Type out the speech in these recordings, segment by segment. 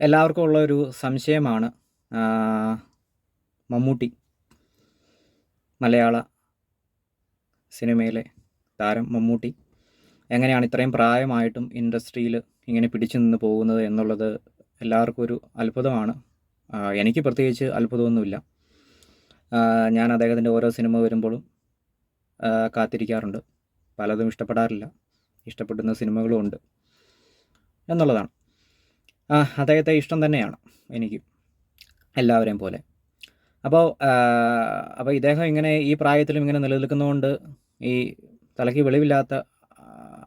എല്ലാവർക്കും ഉള്ള ഒരു സംശയമാണ് മമ്മൂട്ടി മലയാള സിനിമയിലെ താരം മമ്മൂട്ടി. എങ്ങനെയാണ് ഇത്രയും പ്രായമായിട്ടും ഇൻഡസ്ട്രിയിൽ ഇങ്ങനെ പിടിച്ചു നിന്ന് പോകുന്നത് എന്നുള്ളത് എല്ലാവർക്കും ഒരു അത്ഭുതമാണ്. എനിക്ക് പ്രത്യേകിച്ച് അത്ഭുതമൊന്നുമില്ല. ഞാൻ അദ്ദേഹത്തിന്റെ ഓരോ സിനിമ വരുമ്പോഴും കാത്തിരിക്കാറുണ്ട്. പലതും ഇഷ്ടപ്പെടാറില്ല. ഇഷ്ടപ്പെടുന്ന സിനിമകളും ഉണ്ട്. എന്നുള്ളതാണ്. അദ്ദേഹത്തെ ഇഷ്ടം തന്നെയാണ് എനിക്ക് എല്ലാവരെയും പോലെ. അപ്പോൾ അപ്പോൾ ഇദ്ദേഹം ഇങ്ങനെ ഈ പ്രായത്തിലും ഇങ്ങനെ നിലനിൽക്കുന്നതുകൊണ്ട് ഈ തലയ്ക്ക് വെളിവില്ലാത്ത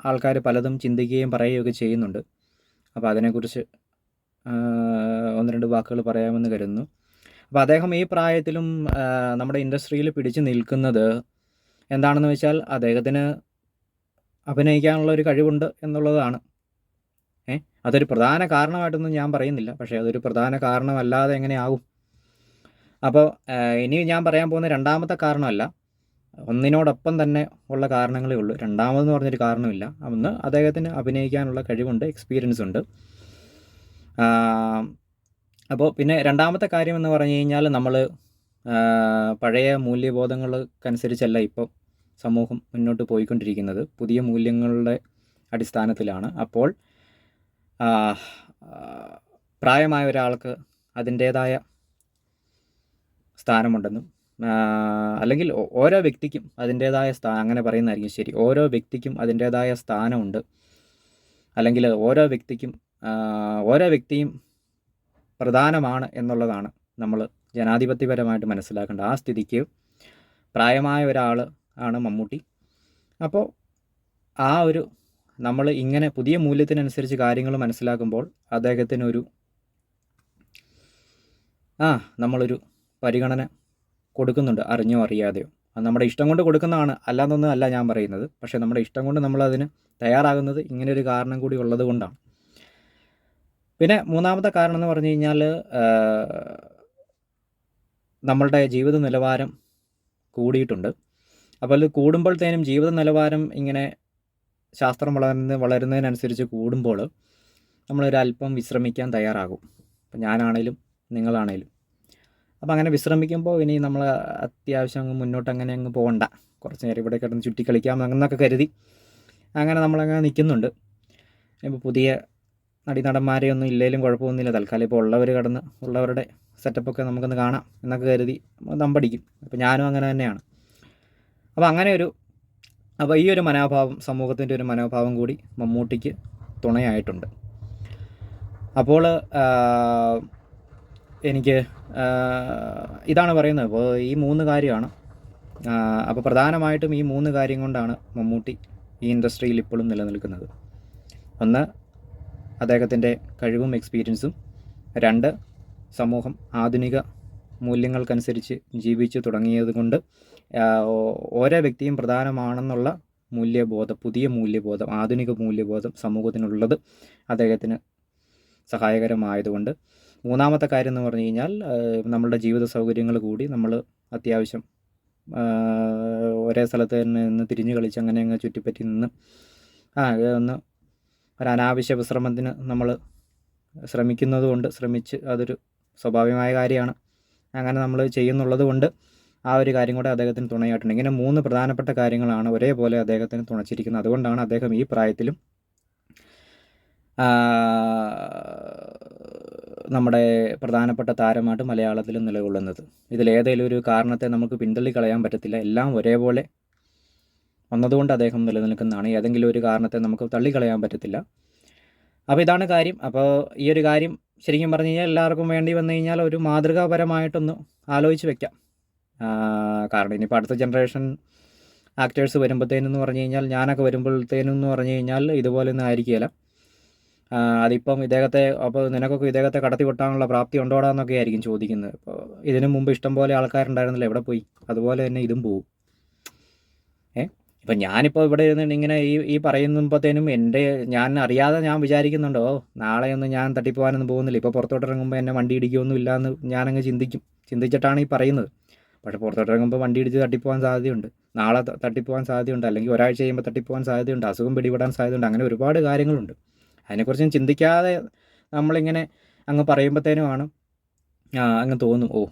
ആൾക്കാർ പലതും ചിന്തിക്കുകയും പറയുകയൊക്കെ ചെയ്യുന്നുണ്ട്. അപ്പോൾ അതിനെക്കുറിച്ച് ഒന്ന് രണ്ട് വാക്കുകൾ പറയാമെന്ന് കരുതുന്നു. അപ്പോൾ അദ്ദേഹം ഈ പ്രായത്തിലും നമ്മുടെ ഇൻഡസ്ട്രിയിൽ പിടിച്ചു നിൽക്കുന്നത് എന്താണെന്ന് വെച്ചാൽ അദ്ദേഹത്തിന് അഭിനയിക്കാനുള്ള ഒരു കഴിവുണ്ട് എന്നുള്ളതാണ്. അതൊരു പ്രധാന കാരണമായിട്ടൊന്നും ഞാൻ പറയുന്നില്ല. പക്ഷേ അതൊരു പ്രധാന കാരണമല്ലാതെ എങ്ങനെയാകും? അപ്പോൾ ഇനി ഞാൻ പറയാൻ പോകുന്ന രണ്ടാമത്തെ കാരണമല്ല. ഒന്നിനോടൊപ്പം തന്നെ ഉള്ള കാരണങ്ങളേ ഉള്ളൂ. രണ്ടാമതെന്ന് പറഞ്ഞൊരു കാരണമില്ല. ഒന്ന് അദ്ദേഹത്തിന് അഭിനയിക്കാനുള്ള കഴിവുണ്ട് എക്സ്പീരിയൻസ് ഉണ്ട്. അപ്പോൾ പിന്നെ രണ്ടാമത്തെ കാര്യം എന്ന് പറഞ്ഞു കഴിഞ്ഞാൽ നമ്മൾ പഴയ മൂല്യബോധങ്ങൾക്കനുസരിച്ചല്ല ഇപ്പോൾ സമൂഹം മുന്നോട്ട് പോയിക്കൊണ്ടിരിക്കുന്നത്. പുതിയ മൂല്യങ്ങളുടെ അടിസ്ഥാനത്തിലാണ്. അപ്പോൾ പ്രായമായ ഒരാൾക്ക് അതിന്റേതായ സ്ഥാനമുണ്ടെന്നും അല്ലെങ്കിൽ ഓരോ വ്യക്തിക്കും അതിന്റേതായ സ്ഥാ അങ്ങനെ പറയുന്നതായിരിക്കും ശരി. ഓരോ വ്യക്തിക്കും അതിന്റേതായ സ്ഥാനമുണ്ട്. അല്ലെങ്കിൽ ഓരോ വ്യക്തിക്കും ഓരോ വ്യക്തിയും പ്രധാനമാണ് എന്നുള്ളതാണ് നമ്മൾ ജനാധിപത്യപരമായിട്ട് മനസ്സിലാക്കേണ്ട. ആ സ്ഥിതിക്ക് പ്രായമായ ഒരാൾ ആണ് മമ്മൂട്ടി. അപ്പോൾ ആ ഒരു നമ്മൾ ഇങ്ങനെ പുതിയ മൂല്യത്തിനനുസരിച്ച് കാര്യങ്ങൾ മനസ്സിലാക്കുമ്പോൾ അദ്ദേഹത്തിനൊരു ആ നമ്മളൊരു പരിഗണന കൊടുക്കുന്നുണ്ട് അറിഞ്ഞോ അറിയാതെയോ. അത് നമ്മുടെ ഇഷ്ടം കൊണ്ട് കൊടുക്കുന്നതാണ്. അല്ലാന്നൊന്നും അല്ല ഞാൻ പറയുന്നത്. പക്ഷേ നമ്മുടെ ഇഷ്ടം കൊണ്ട് നമ്മളതിന് തയ്യാറാകുന്നത് ഇങ്ങനെ ഒരു കാരണം കൂടി ഉള്ളത് കൊണ്ടാണ്. പിന്നെ മൂന്നാമത്തെ കാരണം എന്ന് പറഞ്ഞു കഴിഞ്ഞാൽ നമ്മളുടെ ജീവിത നിലവാരം കൂടിയിട്ടുണ്ട്. അപ്പോൾ അത് കൂടുമ്പോഴത്തേനും ജീവിത നിലവാരം ഇങ്ങനെ ശാസ്ത്രം വളർന്ന് വളരുന്നതിനനുസരിച്ച് കൂടുമ്പോൾ നമ്മളൊരല്പം വിശ്രമിക്കാൻ തയ്യാറാകും. അപ്പം ഞാനാണേലും നിങ്ങളാണേലും. അപ്പം അങ്ങനെ വിശ്രമിക്കുമ്പോൾ ഇനി നമ്മൾ അത്യാവശ്യം അങ്ങ് മുന്നോട്ട് അങ്ങനെ അങ്ങ് പോകണ്ട. കുറച്ച് നേരം ഇവിടെ കിടന്ന് ചുറ്റി കളിക്കാം എന്നൊക്കെ കരുതി അങ്ങനെ നമ്മളങ്ങനെ നിൽക്കുന്നുണ്ട്. ഇപ്പോൾ പുതിയ നടീനടന്മാരെയൊന്നും ഇല്ലേലും കുഴപ്പമൊന്നുമില്ല. തൽക്കാലം ഇപ്പോൾ ഉള്ളവർ കടന്ന് ഉള്ളവരുടെ സെറ്റപ്പൊക്കെ നമുക്കൊന്ന് കാണാം എന്നൊക്കെ കരുതി ദമ്പടിക്കും. അപ്പോൾ ഞാനും അങ്ങനെ തന്നെയാണ്. അപ്പോൾ അങ്ങനെ ഒരു അപ്പോൾ ഈ ഒരു മനോഭാവം സമൂഹത്തിന്റെ ഒരു മനോഭാവം കൂടി മമ്മൂട്ടിക്ക് തുണയായിട്ടുണ്ട്. അപ്പോൾ എനിക്ക് ഇതാണ് പറയുന്നത്. അപ്പോൾ ഈ മൂന്ന് കാര്യമാണ്. അപ്പോൾ പ്രധാനമായിട്ടും ഈ മൂന്ന് കാര്യം കൊണ്ടാണ് മമ്മൂട്ടി ഈ ഇൻഡസ്ട്രിയിൽ ഇപ്പോഴും നിലനിൽക്കുന്നത്. ഒന്ന് അദ്ദേഹത്തിന്റെ കഴിവും എക്സ്പീരിയൻസും. രണ്ട് സമൂഹം ആധുനിക മൂല്യങ്ങൾക്കനുസരിച്ച് ജീവിച്ചു തുടങ്ങിയത് കൊണ്ട് ഓരോ വ്യക്തിയും പ്രധാനമാണെന്നുള്ള മൂല്യബോധം പുതിയ മൂല്യബോധം ആധുനിക മൂല്യബോധം സമൂഹത്തിനുള്ളത് അദ്ദേഹത്തിന് സഹായകരമായതുകൊണ്ട്. മൂന്നാമത്തെ കാര്യം എന്ന് പറഞ്ഞു കഴിഞ്ഞാൽ നമ്മളുടെ ജീവിത സൗകര്യങ്ങൾ കൂടി നമ്മൾ അത്യാവശ്യം ഒരേ സ്ഥലത്ത് തന്നെ നിന്ന് തിരിഞ്ഞു കളിച്ച് അങ്ങനെ അങ്ങ് ചുറ്റിപ്പറ്റി നിന്ന് ആ ഒന്ന് ഒരു അനാവശ്യ വിശ്രമത്തിന് നമ്മൾ ശ്രമിക്കുന്നതുകൊണ്ട് ശ്രമിച്ച് അതൊരു സ്വാഭാവികമായ കാര്യമാണ്. അങ്ങനെ നമ്മൾ ചെയ്യുന്നുള്ളത് കൊണ്ട് ആ ഒരു കാര്യം കൂടെ അദ്ദേഹത്തിന് തുണയായിട്ടുണ്ട്. ഇങ്ങനെ മൂന്ന് പ്രധാനപ്പെട്ട കാര്യങ്ങളാണ് ഒരേപോലെ അദ്ദേഹത്തിന് തുണച്ചിരിക്കുന്നത്. അതുകൊണ്ടാണ് അദ്ദേഹം ഈ പ്രായത്തിലും നമ്മുടെ പ്രധാനപ്പെട്ട താരമായിട്ട് മലയാളത്തിൽ നിലകൊള്ളുന്നത്. ഇതിലേതെങ്കിലും ഒരു കാരണത്തെ നമുക്ക് പിന്തള്ളിക്കളയാൻ പറ്റത്തില്ല. എല്ലാം ഒരേപോലെ വന്നതുകൊണ്ട് അദ്ദേഹം നിലനിൽക്കുന്നതാണ്. ഏതെങ്കിലും ഒരു കാരണത്തെ നമുക്ക് തള്ളിക്കളയാൻ പറ്റത്തില്ല. അപ്പോൾ ഇതാണ് കാര്യം. അപ്പോൾ ഈ ഒരു കാര്യം ശരിക്കും പറഞ്ഞു കഴിഞ്ഞാൽ എല്ലാവർക്കും വേണ്ടി വന്നു കഴിഞ്ഞാൽ ഒരു മാതൃകാപരമായിട്ടൊന്ന് ആലോചിച്ച് വെക്കാം. കാരണം ഇനിയിപ്പോൾ അടുത്ത ജനറേഷൻ ആക്ടേഴ്സ് വരുമ്പോഴത്തേനെന്ന് പറഞ്ഞു കഴിഞ്ഞാൽ ഞാനൊക്കെ വരുമ്പോഴത്തേനും എന്ന് പറഞ്ഞു കഴിഞ്ഞാൽ ഇതുപോലെ ഒന്നും ആയിരിക്കില്ല അതിപ്പം ഇദ്ദേഹത്തെ അപ്പോൾ നിനക്കൊക്കെ ഇദ്ദേഹത്തെ കടത്തി വെട്ടാനുള്ള പ്രാപ്തി ഉണ്ടോടാ എന്നൊക്കെ ആയിരിക്കും ചോദിക്കുന്നത്. അപ്പോൾ ഇതിനു മുമ്പ് ഇഷ്ടം പോലെ ആൾക്കാരുണ്ടായിരുന്നില്ല എവിടെ പോയി? അതുപോലെ തന്നെ ഇതും പോവും. ഏ? ഇപ്പം ഞാനിപ്പോൾ ഇവിടെ ഇരുന്ന് ഇങ്ങനെ ഈ ഈ പറയുമ്പോഴത്തേനും എന്റെ ഞാൻ അറിയാതെ ഞാൻ വിചാരിക്കുന്നുണ്ടോ നാളെയൊന്നും ഞാൻ തട്ടിപ്പോകാനൊന്നും പോകുന്നില്ല. ഇപ്പോൾ പുറത്തോട്ട് ഇറങ്ങുമ്പോൾ എന്നെ വണ്ടി ഇടിക്കുമൊന്നും ഇല്ല എന്ന് ഞാനങ്ങ് ചിന്തിക്കും. ചിന്തിച്ചിട്ടാണ് ഈ പറയുന്നത്. പക്ഷേ പുറത്തോട്ട് ഇറങ്ങുമ്പോൾ വണ്ടി ഇടിച്ച് തട്ടിപ്പോകാൻ സാധ്യതയുണ്ട്. നാളെ തട്ടിപ്പോകാൻ സാധ്യതയുണ്ട്. അല്ലെങ്കിൽ ഒരാഴ്ച കഴിയുമ്പോൾ തട്ടിപ്പോകാൻ സാധ്യതയുണ്ട്. അസുഖം പിടിപെടാൻ സാധ്യതയുണ്ട്. അങ്ങനെ ഒരുപാട് കാര്യങ്ങളുണ്ട്. അതിനെക്കുറിച്ച് ചിന്തിക്കാതെ നമ്മളിങ്ങനെ അങ്ങ് പറയുമ്പോഴത്തേനുമാണ് അങ്ങ് തോന്നും. ഓ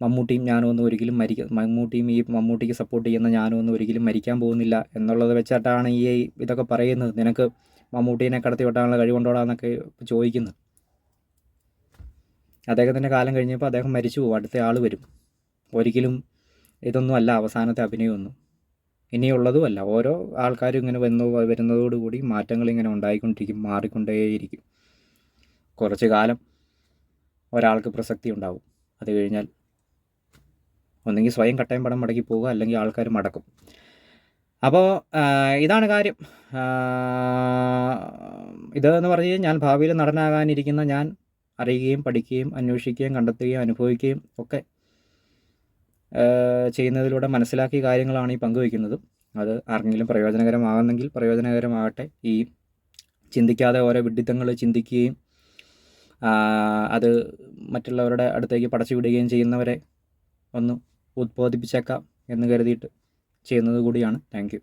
മമ്മൂട്ടിയും ഞാനും ഒന്നും ഒരിക്കലും മരിക്ക മമ്മൂട്ടിയും ഈ മമ്മൂട്ടിക്ക് സപ്പോർട്ട് ചെയ്യുന്ന ഞാനും ഒന്നും ഒരിക്കലും മരിക്കാൻ പോകുന്നില്ല എന്നുള്ളത് വെച്ചിട്ടാണ് ഈ ഇതൊക്കെ പറയുന്നത്. നിനക്ക് മമ്മൂട്ടീനെ കടത്തി വെട്ടാനുള്ള കഴിവുണ്ടോടാന്നൊക്കെ ചോദിക്കുന്നത് അദ്ദേഹത്തിന്റെ കാലം കഴിഞ്ഞപ്പോൾ അദ്ദേഹം മരിച്ചു പോകും അടുത്ത ആൾ വരും. ഒരിക്കലും ഇതൊന്നും അല്ല അവസാനത്തെ അഭിനയമൊന്നും ഇനിയുള്ളതും അല്ല ഓരോ ആൾക്കാരും ഇങ്ങനെ വന്നു വരുന്നതോടുകൂടി മാറ്റങ്ങൾ ഇങ്ങനെ ഉണ്ടായിക്കൊണ്ടിരിക്കും മാറിക്കൊണ്ടേയിരിക്കും. കുറച്ച് കാലം ഒരാൾക്ക് പ്രസക്തി ഉണ്ടാവും. അത് കഴിഞ്ഞാൽ ഒന്നെങ്കിൽ സ്വയം കട്ടയം പടം മടക്കി പോവുക അല്ലെങ്കിൽ ആൾക്കാർ മടക്കും. അപ്പോൾ ഇതാണ് കാര്യം. ഇതെന്ന് പറഞ്ഞു ഞാൻ ഭാവിയിൽ നടനാകാനിരിക്കുന്ന ഞാൻ അറിയുകയും പഠിക്കുകയും അന്വേഷിക്കുകയും കണ്ടെത്തുകയും അനുഭവിക്കുകയും ഒക്കെ ചെയ്യുന്നതിലൂടെ മനസ്സിലാക്കിയ കാര്യങ്ങളാണ് ഈ പങ്കുവയ്ക്കുന്നത് അത് ആർക്കെങ്കിലും പ്രയോജനകരമാകുന്നെങ്കിൽ പ്രയോജനകരമാകട്ടെ. ഈ ചിന്തിക്കാതെ ഓരോ വിഡിത്തങ്ങൾ ചിന്തിക്കുകയും അത് മറ്റുള്ളവരുടെ അടുത്തേക്ക് പടച്ചു വിടുകയും ചെയ്യുന്നവരെ ഒന്ന് ഉത്ബോധിപ്പിച്ചേക്കാം എന്ന് കരുതിയിട്ട് ചെയ്യുന്നത് കൂടിയാണ്. താങ്ക്